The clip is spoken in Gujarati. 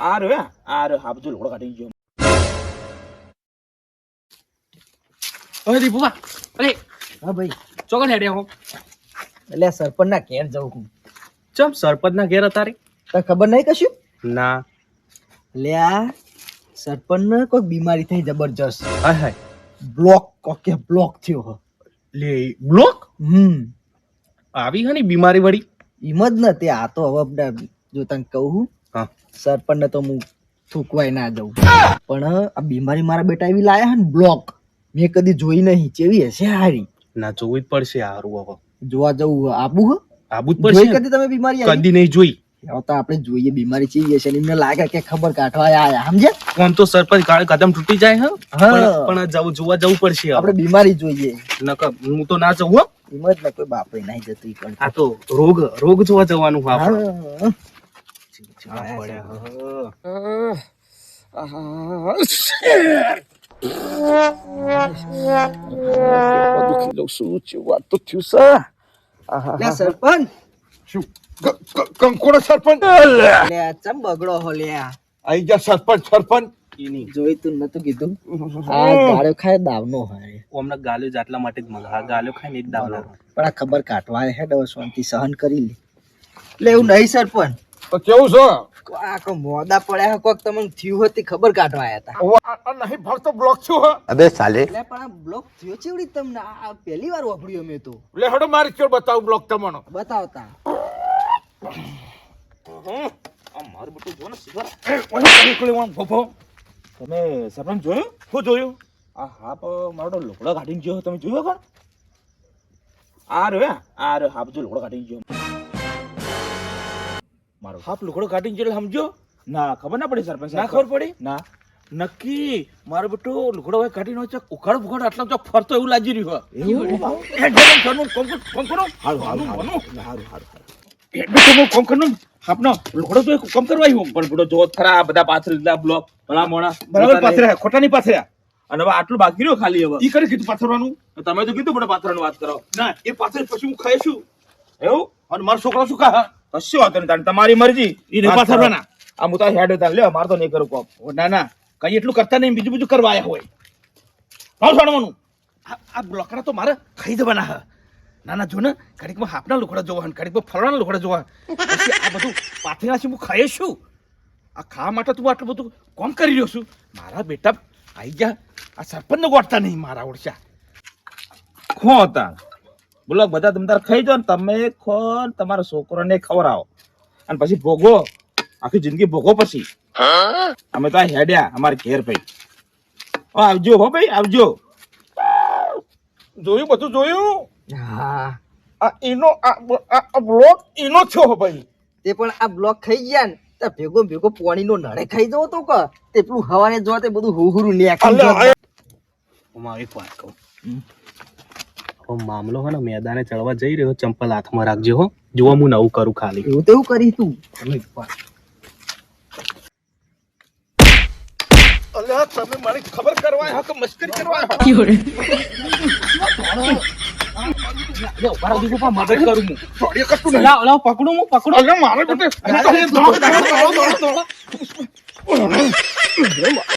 આ રહ્યો હે, આ રહ્યો લોડો કાઢી ગયો હવે દીપુભા અરે હા ભાઈ ચોકન હેડે હો એટલે સરપંચ સરપંચના ઘેર જવું હું ચમ સરપંચ ના ઘેર અતારે તને ખબર નહીં કશું ના લે આ સરપંચને કોઈ બીમારી થઈ જબરજસ્ત હાય હાય બ્લોક કોકે બ્લોક થયો હ લે બ્લોક હમ આવી હની બીમારી વળી એમ જ ને તે આ તો હવે જો તને કહું હા સરપંચને તો હું થૂકવાય ના જવું પણ આ બીમારી મારા બેટા એવી લાયા ને બ્લોક મેં કદી જોઈ નહીં. ચેવી હશે હારી? ના જોવી જ પડશે હારું હવે. જોવા જવું આબુ હ? આબુ જ પડશે કદી તમે બીમારી કદી નહીં જોઈ. હવે તો આપણે જોઈએ બીમારી ચેવી હશે ને? એમને લાગે કે ખબર કાઢવા આયા સમજે કોણ તો સરપંચ કાળ કદમ તૂટી જાય હ. પણ જવું જોવા જવું પડશે. આપણે બીમારી જોઈએ. નકર હું તો ના જવું હો. એમ જ ને કોઈ બાપરે નહીં જતી પણ આ તો રોગ રોગ જોવા જવાનું હા. ગાલ્યો જ આટલા માટે જ મગા હા ગાલ્યો ખાય ને એ જ દાવના પણ આ ખબર કાઢવા હે ડો શાંતિ સહન કરી લે. લે એવું નહીં સરપંચ. તો કેવું છો? આ કો મોદા પડ્યા કોક તમને થયું હતી ખબર કાઢવા આયા હતા ઓ, આ આ નહીં ભરતો બ્લોક છું સાલે. લે પણ આ બ્લોક થયો ચેવડી તમને? આ પહેલી વાર વાપર્યો મેં તો. લે હડો મારી ચોર બતાવું બ્લોક તમને. બતાવતા. મારું બધું જો ને. તમે સરપંચ જોયું? શું જોયું? આ હાપ મારો લોકડો કાઢીને ગયો તમે જોયો કોણ? આ રે હે, આ રહ્યો હાપ જો લોકડો કાઢીને ગયો. મારો લુકડો કાઢીને એટલે સમજો. ના ખબર ના પડી સરપંચ ના ખબર પડી? ના. નક્કી મારો બેટો લુગડો હોય કાઢી નો છે. ઉખાડ ફુખાડ આટલા તો ફરતો એવું લાગી રહ્યું એવું? કર- હારું હારું હારું, હારું હારું. હું આપનો લુગડો તો કોમ કરવા આવ્યો. પણ બધો જો ખરા બધા પાથર લીધા બ્લોક ભલા મોણા. બરાબર પાથર્યા ખોટાની પાથર્યા. અને હવે આટલું બાકી રહ્યો ખાલી હવે. ઈ કરે કીધું પાથરવાનું? તમે તો કીધું બધા પાથરની વાત કરો. ના એ પાથર પછી હું ખાઈશું. એવું? અને મારો છોકરો શું ખા કશું વાંધો નહીં તાન તમારી મરજી. એ નહીં પાથરવાના. આ હું તો હેડ હતા લ્યો મારે તો નહીં કરું કોમ. ના ના કઈ એટલું કરતા નહીં બીજું બીજું કરવા આવ્યા હોય. ભાવ સાડવાનું આ બ્લોકરા તો મારે ખાઈ દેવાના હા. ના ના જો ને ઘડીકમાં હાફના લુખડા જોવા અને ઘડીકમાં ફળવાના લુખડા જોવા આ બધું પાથરીના છે હું ખાઈ છું આ ખાવા માટે તું આટલું બધું કોમ કરી રહ્યો છું? મારા બેટા આઈ ગયા. આ સરપંચ ગોઠતા નહીં મારા ઓળશા. ખો હતા બોલો બધા તમે તાર ખાઈ જાઓ ને તમે ખો ને તમારા છોકરાને ખવડાવો. અને પછી ભોગો આખી જિંદગી ભોગો પછી. અમે તો આ હેડ્યા અમારે ઘેર ભાઈ. આવજો હો ભાઈ આવજો. જોયું બધું જોયું? હા. આ એનો આ બ્લોક એનો થયો હો ભાઈ. તે પણ આ બ્લોક ખાઈ ગયા ને તે ભેગો ભેગો પાણીનો નળે ખાઈ જવો તો કે. તે પેલું હવાને જોવા તે બધું હુહુરું લે અલે. હું એક વાત કહું. મામલો હે ને મેદાને ચડવા જઈ રહ્યો ચંપલ હાથમાં રાખજો હો. જુઓ હું નવું કરું ખાલી. એવું તેવું કરી તું. અલ્યા તમે મારી ખબર કરવા આવ્યા કે મસ્કરી કરવા આવ્યા? મદદ કરું હું. પકડું હું પકડું. મારે બેટે-